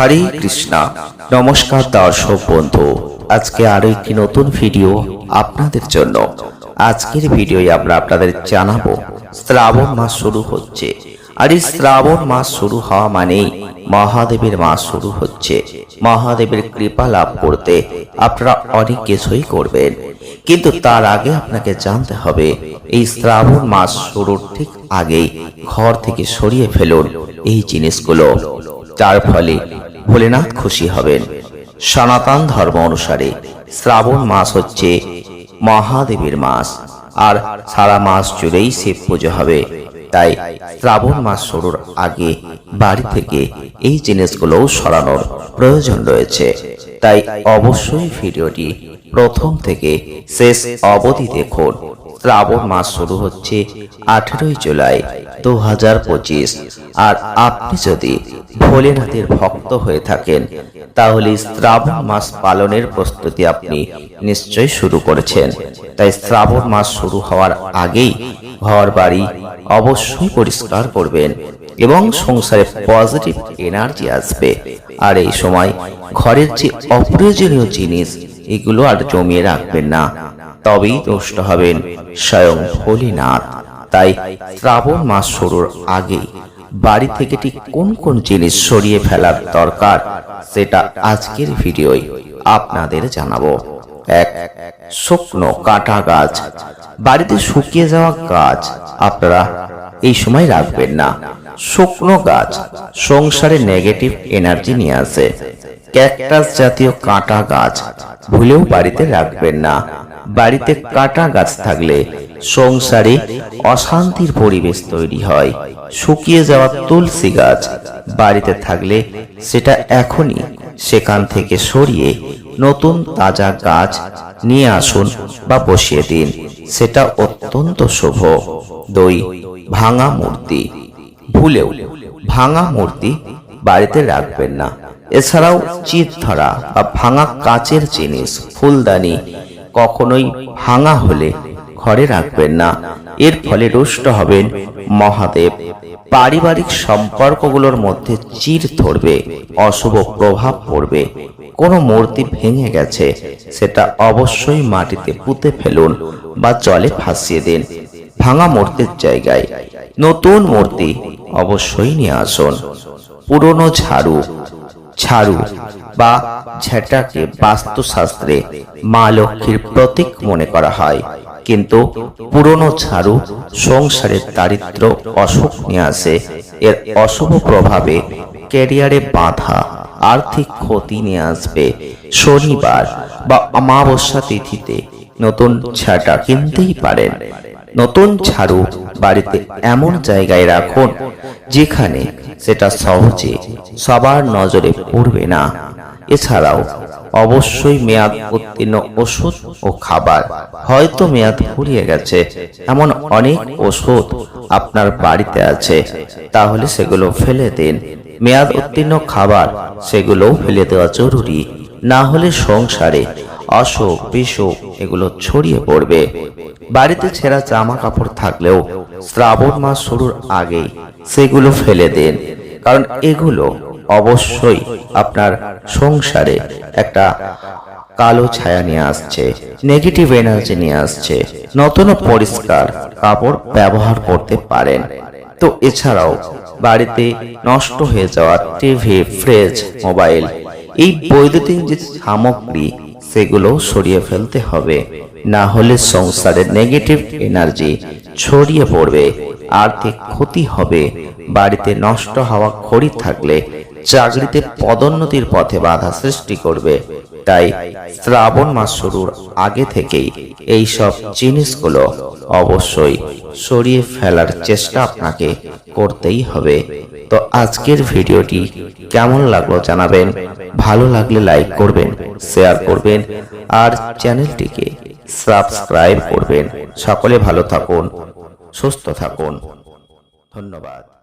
হরে কৃষ্ণা। নমস্কার দর্শক বন্ধু। আজকে আরও একটি নতুন ভিডিও আপনাদের জন্য। আজকের ভিডিওয়ে আমরা আপনাদের জানাব, শ্রাবণ মাস শুরু হচ্ছে। আর এই শ্রাবণ মাস শুরু হওয়া মানেই মহাদেবের মাস শুরু হচ্ছে। মহাদেবের কৃপা লাভ করতে আপনারা অনেক কিছুই করবেন। কিন্তু তার আগে আপনাকে জানতে হবে, এই শ্রাবণ মাস শুরুর ঠিক আগেই ঘর থেকে সরিয়ে ফেলুন এই জিনিসগুলো। যার ফলে ভোলেনাথ খুশি হবেন। সনাতন ধর্ম অনুসারে শ্রাবণ মাস হচ্ছে মহাদেবের মাস, আর সারা মাস জুড়েই শিব পুজো হবে। তাই শ্রাবণ মাস শুরুর আগে বাড়ি থেকে এই জিনিসগুলোও সরানোর প্রয়োজন রয়েছে। তাই অবশ্যই ভিডিওটি প্রথম থেকে শেষ অবধি দেখুন। শ্রাবণ মাস শুরু হচ্ছে আঠেরোই জুলাই দু হাজার পঁচিশ। আর আপনি যদি ভোলেনাথের ভক্ত হয়ে থাকেন, তাহলে শ্রাবণ মাস পালনের প্রস্তুতি আপনি নিশ্চয় শুরু করেছেন। তাই শ্রাবণ মাস শুরু হওয়ার আগেই ঘর বাড়ি অবশ্যই পরিষ্কার করবেন এবং সংসারে পজিটিভ এনার্জি আসবে। আর এই সময় ঘরের যে অপ্রয়োজনীয় জিনিস, এগুলো আর জমিয়ে রাখবেন না। তবেই তুষ্ট হবেন, স্বয়ং ভোলেনাথ। তাই শ্রাবণ মাস শুরুর আগে বাড়ি থেকে ঠিক কোন কোন জিনিস সরিয়ে ফেলার দরকার, সেটা আজকের ভিডিওয় আপনাদের জানাব। এক, শুকনো কাটা গাছ। বাড়িতে শুকিয়ে যাওয়া গাছ আপনারা এই সময় রাখবেন না। শুকনো গাছ সংসারে নেগেটিভ এনার্জি নিয়ে আসে। ক্যাকটাস জাতীয় কাঁটা গাছ ভুলেও বাড়িতে রাখবেন না। বাড়িতে কাটা গাছ থাকলে সংসারে অশান্তির পরিবেশ তৈরি হয়। শুকিয়ে যাওয়া তুলসী গাছ বাড়িতে থাকলে সেটা এখনই সেখান থেকে সরিয়ে নতুন তাজা গাছ নিয়ে আসুন বা বসিয়ে দিন। সেটা অত্যন্ত শুভ। দুই, ভাঙা মূর্তি। ভুলেও ভাঙা মূর্তি বাড়িতে রাখবেন না। এছাড়াও চিত ধরা বা ভাঙা কাচের জিনিস, ফুলদানি কখনোই ভাঙা হলে ঘরে রাখবেন না। এর ফলে রুষ্ট হবেন মহাদেব। পারিবারিক সম্পর্কগুলোর মধ্যে চির ধরবে, অশুভ প্রভাব পড়বে। কোনো মূর্তি ভেঙে গেছে, সেটা অবশ্যই মাটিতে পুঁতে ফেলুন বা জলে ভাসিয়ে দিন। ভাঙা মূর্তির জায়গায় নতুন মূর্তি অবশ্যই নিয়ে আসুন। পুরনো ঝাড়ু ঝাড়ু বা ঝেঁটাকে বাস্তুশাস্ত্রে মা লক্ষ্মীর প্রতীক মনে করা হয়। কিন্তু পুরনো ঝাড়ু, সংসারের দারিদ্র অসুখ নিয়ে আসে। এর অশুভ প্রভাবে ক্যারিয়ারে বাধা, আর্থিক ক্ষতি নিয়ে আসবে। শনিবার বা অমাবস্যা তিথিতে নতুন ঝাঁটা কিনতেই পারেন। নতুন ঝাড়ু বাড়িতে এমন জায়গায় রাখুন, যেখানে সেটা সহজে সবার নজরে পড়বে না। এছাড়াও অবশ্যই মেয়াদ উত্তীর্ণ ওষুধ ও খাবার হয়তো মেয়াদ ফুরিয়ে গেছে, এমন অনেক ওষুধ আপনার বাড়িতে আছে। তাহলে সেগুলো ফেলে দিন। মেয়াদ উত্তীর্ণ খাবার সেগুলোও ফেলে দেওয়া জরুরি। না হলে সংসারে অসুখ, বিসুখ এগুলো ছড়িয়ে পড়বে। বাড়িতে ছেঁড়া জামা কাপড় থাকলেও শ্রাবণ মাস শুরুর আগেই সেগুলো ফেলে দিন। কারণ এগুলো অবশ্যই আপনার সংসারে একটা কালো ছায়া নিয়ে আসছে নেগেটিভ এনার্জি নিয়ে আসছে নতুন পরিষ্কার কাপড় ব্যবহার করতে পারেন। তো এছাড়াও বাড়িতে নষ্ট হয়ে যাওয়া টিভি ফ্রিজ মোবাইল এই বৈদ্যুতিক যে সামগ্রী, সেগুলো সরিয়ে ফেলতে হবে। না হলে সংসারের নেগেটিভ এনার্জি ছড়িয়ে পড়বে, আর্থিক ক্ষতি হবে, বাড়িতে নষ্ট হওয়া ঘড়ি থাকলে চাকরিতে পদোন্নতির পথে বাধা সৃষ্টি করবে। তাই শ্রাবণ মাস শুরুর আগে থেকেই এই সব জিনিসগুলো অবশ্যই সরিয়ে ফেলার চেষ্টা আপনাকে করতেই হবে। তো আজকের ভিডিওটি কেমন লাগল জানাবেন। ভালো লাগলে লাইক করবেন, শেয়ার করবেন, আর চ্যানেলটিকে সাবস্ক্রাইব করবেন। সকলে ভালো থাকুন, সুস্থ থাকুন। ধন্যবাদ।